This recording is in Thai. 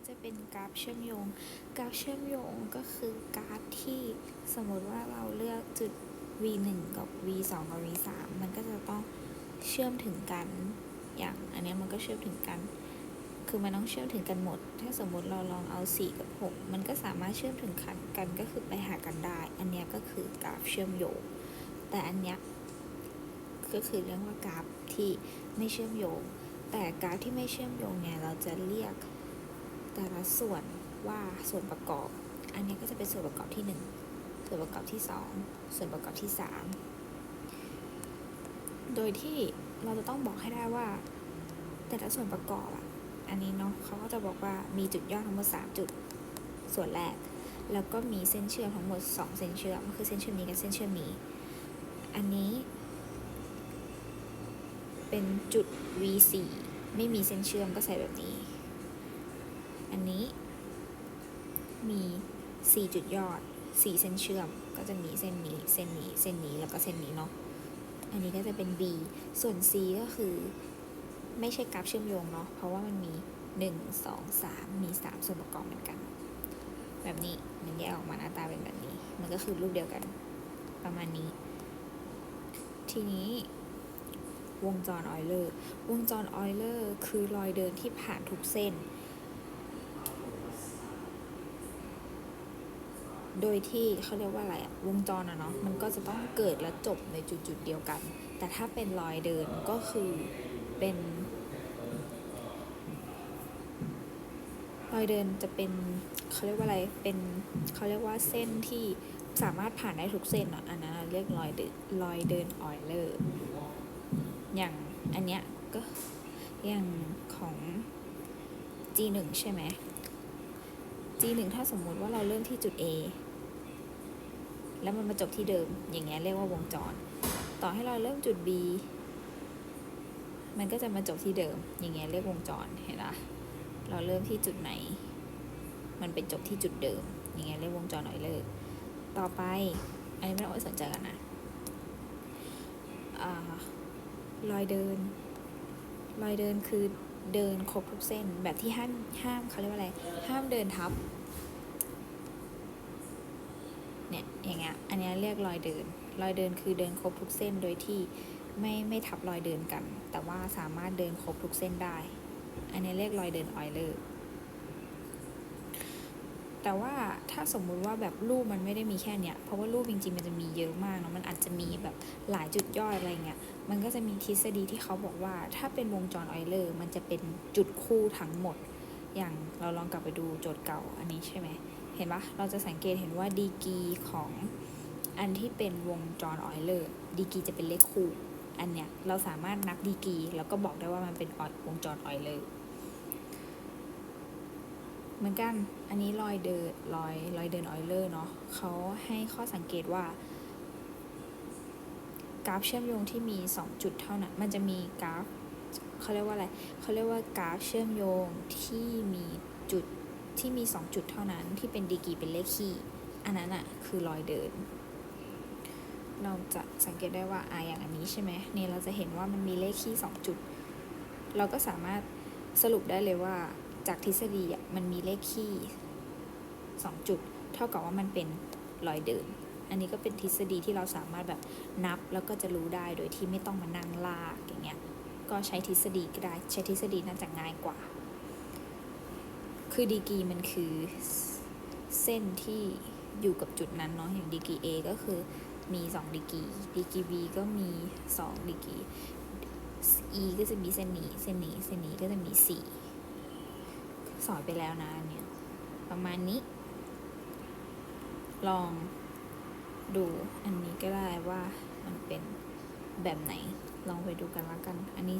ก็จะเป็นกราฟเชื่อมโยง กราฟเชื่อมโยงก็คือกราฟที่สมมติว่าเราเลือกจุด v 1กับ v 2กับ v 3มันก็จะต้องเชื่อมถึงกัน อย่างอันนี้มันก็เชื่อมถึงกัน คือมันต้องเชื่อมถึงกันหมด ถ้าสมมติเราลองเอา 4 กับ 6 มันก็สามารถเชื่อมถึงกันกันก็คือไปหากันได้ อันนี้ก็คือกราฟเชื่อมโยง แต่อันเนี้ยก็คือเรียกว่ากราฟที่ไม่เชื่อมโยง แต่กราฟที่ไม่เชื่อมโยงเนี่ยเราจะเรียก แต่ละส่วนว่าส่วนประกอบ อันนี้ก็จะเป็นส่วนประกอบที่ 1 ส่วนประกอบที่ 2 ส่วนประกอบที่ 3 โดยที่เราจะต้องบอกให้ได้ว่า แต่ละส่วนประกอบอะอันนี้เนาะเขาก็จะบอกว่ามีจุดย่อทั้งหมด 3 จุด ส่วนแรก แล้วก็มีเส้นเชื่อมทั้งหมด 2 เส้นเชื่อมก็คือเส้นเชื่อมนี้กับเส้นเชื่อมนี้ อันนี้ เป็นจุด V4 ไม่มีเส้นเชื่อมก็ใส่แบบนี้ อันนี้ มี 4 จุดยอด 4 เส้นเชื่อม ก็จะมีเส้นนี้ เส้นนี้ เส้นนี้ แล้วก็เส้นนี้เนาะ อันนี้ก็จะเป็น B ส่วน C ก็คือ ไม่ใช่กราฟเชื่อมโยงเนาะ เพราะว่ามันมี 1 2 3 มี 3 ส่วนประกอบเหมือนกัน แบบนี้ มันแยกออกมาหน้าตาเป็นแบบนี้ มันก็คือรูปเดียวกัน ประมาณนี้ ทีนี้วงจรออยเลอร์ วงจรออยเลอร์ คือรอยเดินที่ผ่านทุกเส้น โดยที่เขาเรียกว่าอะไรอะวงจรอะเนาะมันก็จะต้องเกิดและจบในจุดจุดๆเดียวกัน แต่ถ้าเป็นรอยเดินก็คือเป็นรอยเดินจะเป็นเขาเรียกว่าอะไรเป็นเขาเรียกว่าเส้นที่สามารถผ่านได้ทุกเส้นอะอันนั้นเรียกรอยเดินรอยเดินออยเลอร์อย่างอันเนี้ยก็อย่างของ G1 ใช่ไหม G1 ถ้าสมมุติว่าเราเริ่มที่จุด A แล้วมันมาจบที่เดิม อย่างเงี้ยเรียกว่าวงจร ต่อให้เราเริ่มจุด B มันก็จะมาจบที่เดิม อย่างเงี้ยเรียกวงจร เห็นปะเราเริ่มที่จุดไหน มันเป็นจบที่จุดเดิม อย่างเงี้ยเรียกวงจรหน่อยเลย ต่อไป อันนี้ไม่ต้องไปสนใจกันนะอรอยเดิน รอยเดินคือเดินครบทุกเส้น แบบที่ห้ามห้ามเขาเรียกว่าอะไร ห้ามเดินทับ เนี่ยอย่างเงี้ยอันนี้เรียกรอยเดิน รอยเดินคือเดินครบทุกเส้นโดยที่ไม่ไม่ทับรอยเดินกัน แต่ว่าสามารถเดินครบทุกเส้นได้ อันนี้เรียกรอยเดินออยเลอร์แต่ว่าถ้าสมมุติว่าแบบรูปมันไม่ได้มีแค่เนี้ย เพราะว่ารูปจริงๆมันจะมีเยอะมากเนาะ มันอาจจะมีแบบหลายจุดย่อยอะไรเงี้ย มันก็จะมีทฤษฎีที่เขาบอกว่า ถ้าเป็นวงจรออยเลอร์มันจะเป็นจุดคู่ทั้งหมด อย่างเราลองกลับไปดูโจทย์เก่าอันนี้ใช่ไหม เห็นปะเราจะสังเกตเห็นว่าดีกีของอันที่เป็นวงจรออยเลอร์ดีกีจะเป็นเลขคู่อันเนี้ยเราสามารถนับดีกีแล้วก็บอกได้ว่ามันเป็นออยวงจรออยเลอร์เหมือนกัน อันนี้รอยเดินรอยรอยเดินออยเลอร์เนาะเขาให้ข้อสังเกตว่า กราฟเชื่อมโยงที่มี 2 จุดเท่านั้น มันจะมีกราฟเขาเรียกว่าอะไรเขาเรียกว่ากราฟเชื่อมโยงที่มีจุด ที่มี 2 จุดเท่านั้นที่เป็นดีกีเป็นเลขคี่ อันนั้นอะคือรอยเดิน เราจะสังเกตได้ว่าอะอย่างอันนี้ใช่ไหมเนี่ยเราจะเห็นว่ามันมีเลขคี่2จุด เราก็สามารถสรุปได้เลยว่าจากทฤษฎีอะมันมีเลขคี่สองจุด เท่ากับว่ามันเป็นรอยเดิน อันนี้ก็เป็นทฤษฎีที่เราสามารถแบบนับแล้วก็จะรู้ได้โดยที่ไม่ต้องมานั่งลากอย่างเงี้ย ก็ใช้ทฤษฎีก็ได้ ใช้ทฤษฎีน่าจะง่ายกว่า คือดีกีมันคือเส้นที่อยู่กับจุดนั้นเนาะอย่างดีกี A ก็คือมี2ดีกีดีกี B ก็มี2ดีกี E ก็จะมีเส้นนี้เส้นนี้เส้นนี้ก็จะมี4สอนไปแล้วนะเนี่ยประมาณนี้ ลองดูอันนี้ก็ได้ว่ามันเป็นแบบไหนลองไปดูกันละกัน อันนี้